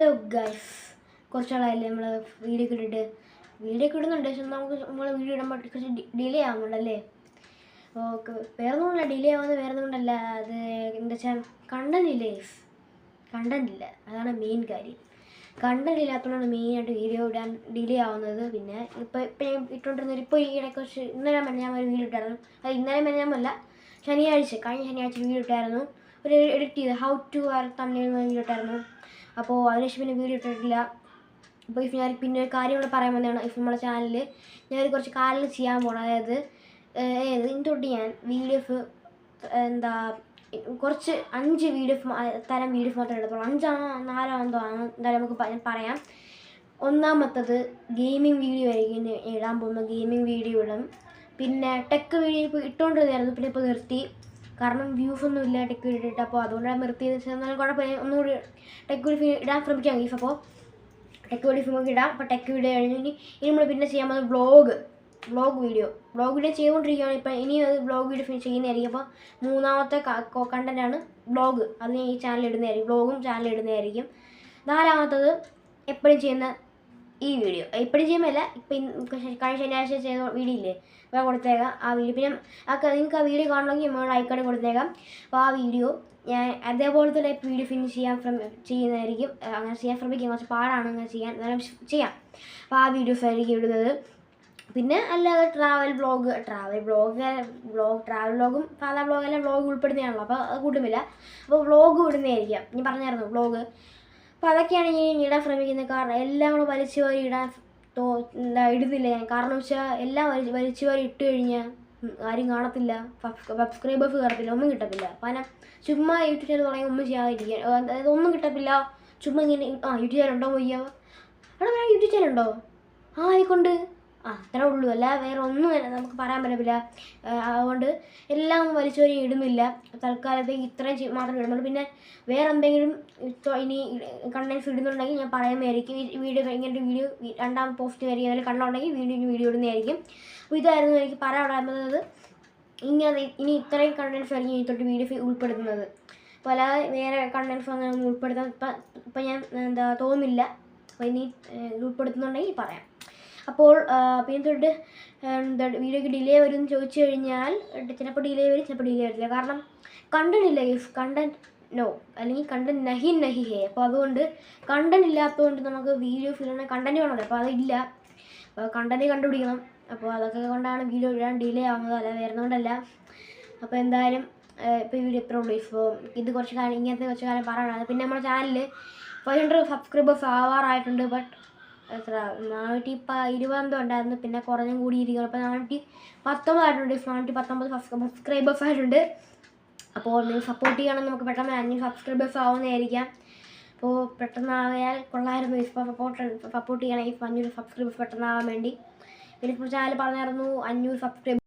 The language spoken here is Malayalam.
Hello guys കുറച്ചാളായില്ലേ? നമ്മൾ വീഡിയോ ഒക്കെ ഇട്ടിട്ട്. വീഡിയോ ഒക്കെ ഇടുന്നുണ്ട് പക്ഷെ നമുക്ക് നമ്മൾ വീഡിയോ ഇടുമ്പോൾ കുറച്ച് ഡിലേ ആവുന്നുണ്ടല്ലേ? ഓക്കെ വേറെ ഒന്നുമില്ല ഡിലേ ആവുന്നത് വേറെ ഒന്നുമില്ല അത് എന്താ വെച്ചാൽ കണ്ടന്റ് ഇല്ല ഗൈസ് കണ്ടന്റ് ഇല്ല അതാണ് മെയിൻ കാര്യം. കണ്ടന്റ് ഇല്ലാത്തതുകൊണ്ടാണ് മെയിനായിട്ട് വീഡിയോ ഇടാൻ ഡിലേ ആവുന്നത്. പിന്നെ ഇപ്പോൾ ഇപ്പം ഞാൻ ഇട്ടുകൊണ്ടിരുന്നത് ഇപ്പോൾ ഈ ഇടയ്ക്ക് കുറച്ച് ഇന്നലെ ഞാൻ ഒരു വീഡിയോ ഇട്ടായിരുന്നു. അത് ഇന്നലെ മെഞ്ഞാമല്ല ശനിയാഴ്ച കഴിഞ്ഞ ശനിയാഴ്ച വീഡിയോ ഇട്ടായിരുന്നു. ഒരു എഡിറ്റ് ചെയ്ത് ഹൗ ടു ആർ തമ്മിൽ വീഡിയോ ഇട്ടായിരുന്നു. അപ്പോൾ അതിനുശേഷം പിന്നെ വീഡിയോ ഇട്ടിട്ടില്ല. അപ്പോൾ ഇഫ് ഞാൻ പിന്നെ ഒരു കാര്യം കൂടെ പറയാൻ വന്നതാണ്. ഇഫ് നമ്മുടെ ചാനലിൽ ഞാനൊരു കുറച്ച് കാര്യങ്ങൾ ചെയ്യാൻ പോകണം അതായത് ഏത് ഇനി തൊട്ട് ഞാൻ വീഡിയോസ് എന്താ കുറച്ച് അഞ്ച് വീഡിയോ തരം വീഡിയോസ് മാത്രമേ എടുത്തുള്ളൂ അഞ്ചാണോ നാലോ എന്തോ എന്തായാലും നമുക്ക് പറയാം. ഒന്നാമത്തത് ഗെയിമിംഗ് വീഡിയോ ആയിരിക്കും ഇടാൻ പോകുന്ന ഗെയിമിംഗ് വീഡിയോ ഇടും. പിന്നെ ടെക് വീഡിയോ ഇപ്പോൾ ഇട്ടുകൊണ്ടിരുന്നായിരുന്നു പിന്നെ ഇപ്പോൾ നിർത്തി. കാരണം വ്യൂസ് ഒന്നും ഇല്ല ടെക്ക് ഇട്ടിട്ട്. ഇട്ട് അപ്പോൾ അതുകൊണ്ടാണ് നിർത്തിയെന്ന് വെച്ചാൽ എന്നാലും കുഴപ്പമില്ല. ഒന്നുകൂടി ടെക്ക് വീഡിയോ ഇടാൻ ശ്രമിക്കാം ഗീഫ് അപ്പോൾ ടെക്ക് വീഡിയോ നമുക്ക് ഇടാം. അപ്പോൾ ടെക്ക് വീഡിയോ കഴിഞ്ഞ് ഇനി നമ്മൾ പിന്നെ ചെയ്യാൻ പോകുന്നത് vlog vlog video vlog video ചെയ്തുകൊണ്ടിരിക്കുകയാണ്. ഇപ്പം ഇനി അത് വ്ളോഗ് വീഡിയോ ചെയ്യുന്നതായിരിക്കും. അപ്പോൾ മൂന്നാമത്തെ കണ്ടന്റാണ് വ്ളോഗ് അത് ഈ ചാനൽ ഇടുന്നതായിരിക്കും. വ്ളോഗും ചാനൽ ഇടുന്നതായിരിക്കും. നാലാമത്തത് എപ്പോഴും ചെയ്യുന്ന ഈ വീഡിയോ. ഇപ്പോഴും ചെയ്യുമ്പോൾ ഇപ്പം കഴിഞ്ഞ ശനിയാഴ്ച ചെയ്ത വീഡിയോ ഇല്ലേ അപ്പോൾ കൊടുത്തേക്കാം ആ വീഡിയോ. പിന്നെ ആ നിങ്ങൾക്ക് ആ വീഡിയോ കാണണമെങ്കിൽ നമ്മൾ ഐക്കൺ കൊടുത്തേക്കാം. അപ്പോൾ ആ വീഡിയോ ഞാൻ അതേപോലെ തന്നെ വീഡിയോ ഫിനിഷ് ചെയ്യാൻ ചെയ്യുന്നതായിരിക്കും. അങ്ങനെ ചെയ്യാൻ ശ്രമിക്കും. കുറച്ച് പാടാണ് അങ്ങനെ ചെയ്യാൻ. എന്നാലും ചെയ്യാം. അപ്പോൾ ആ വീഡിയോസ് ആയിരിക്കും ഇടുന്നത് പിന്നെ അല്ലാതെ travel blog travel blog blog travel ബ്ലോഗും സാധാ ബ്ലോഗ് എല്ലാം ബ്ലോഗ് ഉൾപ്പെടുന്നതാണല്ലോ. അപ്പോൾ അത് കൂട്ടുമില്ല അപ്പോൾ വ്ളോഗ് ഇടുന്നതായിരിക്കാം. ഞാൻ പറഞ്ഞായിരുന്നു വ്ളോഗ് അപ്പോൾ അതൊക്കെയാണ് ഞാൻ ഇടാൻ ശ്രമിക്കുന്നത് കാരണം. എല്ലാം കൂടെ വലിച്ചു വാരി ഇടാൻ തോ എന്താ ഇടുന്നില്ല ഞാൻ. കാരണം വെച്ചാൽ എല്ലാം വലിച്ച് വലിച്ചു വാരി ഇട്ട് കഴിഞ്ഞാൽ ആരും കാണത്തില്ല. സബ്സ്ക്രൈബേഴ്സ് കയറത്തില്ല ഒന്നും കിട്ടത്തില്ല. കാരണം ചുമ്മാ യൂട്യൂബ് ചാനൽ തുടങ്ങി ഒന്നും ചെയ്യാതിരിക്കുക. അതായത് ഒന്നും കിട്ടത്തില്ല. ചുമ്മാ ഇങ്ങനെ ആ യൂട്യൂബ് ചാനൽ ഉണ്ടോ പോയി അവിടെ യൂട്യൂബ് ചാനൽ ഉണ്ടോ? ആ ആയിക്കൊണ്ട്. അത്രേ ഉള്ളൂ. അല്ല വേറെ ഒന്നും തന്നെ നമുക്ക് പറയാൻ പറ്റില്ല അതുകൊണ്ട് എല്ലാം വലിച്ചോരി ഇടുന്നില്ല. തൽക്കാലത്തേക്ക് ഇത്രയും മാത്രം മാത്രമേ ഇടുന്നുള്ളൂ. പിന്നെ വേറെ എന്തെങ്കിലും ഇനി കണ്ടൻസ് ഇടുന്നുണ്ടെങ്കിൽ ഞാൻ പറയുന്നതായിരിക്കും. വീഡിയോ ഇങ്ങനത്തെ വീഡിയോ രണ്ടാം പോസ്റ്റ് വരിക അതിൽ കണ്ടുണ്ടെങ്കിൽ വീഡിയോ ഇനി വീഡിയോ ഇടുന്നതായിരിക്കും. അപ്പോൾ ഇതായിരുന്നു എനിക്ക് പറയാനുള്ളത് ഇങ്ങനെ ഇനി ഇത്രയും കണ്ടൻസ് ആയിരിക്കും ഇനി തൊട്ട് വീഡിയോ ഉൾപ്പെടുത്തുന്നത്. പല വേറെ കണ്ടൻസ് അങ്ങനെ ഒന്നും ഉൾപ്പെടുത്താൻ ഇപ്പം ഇപ്പം ഞാൻ എന്താ തോന്നുന്നില്ല. അപ്പോൾ ഇനി ഉൾപ്പെടുത്തുന്നുണ്ടെങ്കിൽ പറയാം. അപ്പോൾ പിന്നെ തൊട്ട് എന്താ വീഡിയോക്ക് ഡിലേ വരും എന്ന് ചോദിച്ചു കഴിഞ്ഞാൽ ചിലപ്പോൾ ഡിലേ വരും ചിലപ്പോൾ ഡിലേ വരില്ല. കാരണം കണ്ടന്റ് ഇല്ല ഗൈസ് നോ അല്ലെങ്കിൽ കണ്ട നഹി നഹി ഹേ. അപ്പോൾ അതുകൊണ്ട് കണ്ടന്റ് ഇല്ലാത്തതുകൊണ്ട് നമുക്ക് വീഡിയോ ഫിലിമിന് കണ്ടന്റ് വേണമല്ലോ. അപ്പോൾ അതില്ല. അപ്പോൾ കണ്ടന്റ് കണ്ടുപിടിക്കണം. അപ്പോൾ അതൊക്കെ കൊണ്ടാണ് വീഡിയോ ഇടാൻ ഡിലേ ആവുന്നത്. അല്ല വരുന്നതുകൊണ്ടല്ല അപ്പോൾ എന്തായാലും ഇപ്പോൾ ഈ വീഡിയോ എത്ര ഉള്ളൂ. ഇപ്പോൾ ഇത് കുറച്ച് കാലം ഇങ്ങനത്തെ കുറച്ച് കാലം പറയാനാണ് പിന്നെ നമ്മുടെ ചാനലിൽ ഫൈവ് ഹൺഡ്രഡ് സബ്സ്ക്രൈബേഴ്സ് ആവാറായിട്ടുണ്ട്. ബട്ട് എത്ര? നാനൂറ്റി ഇരുപതെന്തോ ഉണ്ടായിരുന്നു. പിന്നെ കുറഞ്ഞും കൂടി ഇരിക്കുന്നു അപ്പോൾ നാനൂറ്റി പത്തൊമ്പതായിട്ടുണ്ട്. നാനൂറ്റി പത്തൊമ്പത് സബ്സ്ക്രൈബേഴ്സ് ആയിട്ടുണ്ട്. അപ്പോൾ നിങ്ങൾ സപ്പോർട്ട് ചെയ്യണമെങ്കിൽ നമുക്ക് പെട്ടെന്ന് അഞ്ച് സബ്സ്ക്രൈബേഴ്സ് ആവുന്നതായിരിക്കാം. അപ്പോൾ പെട്ടെന്നായാൽ കൊള്ളായിരുന്നു ഇപ്പോൾ സപ്പോർട്ട് സപ്പോർട്ട് ചെയ്യണമെങ്കിൽ അഞ്ഞൂറ് സബ്സ്ക്രൈബേഴ്സ് പെട്ടെന്നാവാൻ വേണ്ടി. പിന്നെ ചാനൽ പറഞ്ഞായിരുന്നു? അഞ്ഞൂറ് സബ്സ്ക്രൈബ്